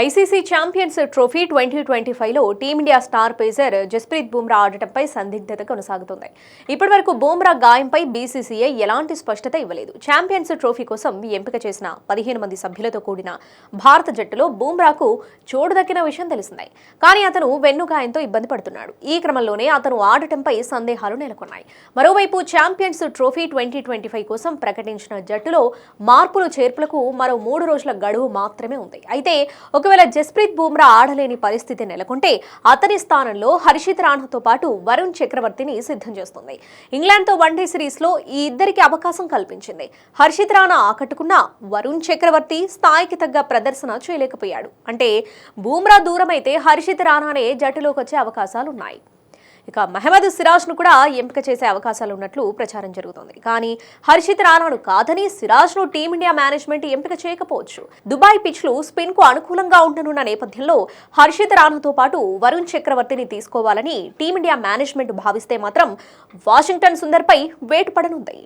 ICC Champions Trophy twenty twenty ఫైవ్లో Team India star pacer Jasprit Bumrah ఆడటంపై సందిగ్ధత కొనసాగుతుంది. ఇప్పటివరకు బుమ్రా గాయంపై బీసీసీఐ ఎలాంటి స్పష్టత ఇవ్వలేదు. ఛాంపియన్స్ ట్రోఫీ కోసం ఎంపిక చేసిన పదిహేను మంది సభ్యులతో కూడిన భారత జట్టులో బుమ్రాకు చోటుదక్కిన విషయం తెలిసిందే. కానీ అతను వెన్ను గాయంతో ఇబ్బంది పడుతున్నాడు. ఈ క్రమంలోనే అతను ఆడటంపై సందేహాలు నెలకొన్నాయి. మరోవైపు Champions Trophy twenty twenty five కోసం ప్రకటించిన జట్టులో మార్పులు చేర్పులకు మరో మూడు రోజుల గడువు మాత్రమే ఉంది. అయితే ఒకవేళ జస్ప్రీత్ బూమ్రా ఆడలేని పరిస్థితి నెలకొంటే అతని స్థానంలో హర్షిత్ రాణాతో పాటు వరుణ్ చక్రవర్తిని సిద్ధం చేస్తుంది. ఇంగ్లాండ్తో వన్డే సిరీస్లో ఈ ఇద్దరికి అవకాశం కల్పించింది. హర్షిత్ రాణా ఆకట్టుకున్న వరుణ్ చక్రవర్తి స్థాయికి తగ్గ ప్రదర్శన చేయలేకపోయాడు. అంటే బూమ్రా దూరమైతే హర్షిత్ రాణానే జట్టులోకి వచ్చే అవకాశాలున్నాయి. ఇక మహమ్మద్ సిరాజ్ను కూడా ఎంపిక చేసే అవకాశాలు ఉన్నట్లు ప్రచారం జరుగుతోంది. కానీ హర్షిత్ రాణాను కాదని సిరాజ్ను టీమిండియా మేనేజ్మెంట్ ఎంపిక చేయకపోవచ్చు. దుబాయ్ పిచ్లు స్పిన్కు అనుకూలంగా ఉండనున్న నేపథ్యంలో హర్షిత్ రాణాతో పాటు వరుణ్ చక్రవర్తిని తీసుకోవాలని టీమిండియా మేనేజ్మెంట్ భావిస్తే మాత్రం వాషింగ్టన్ సుందర్పై వేటు పడనుంది.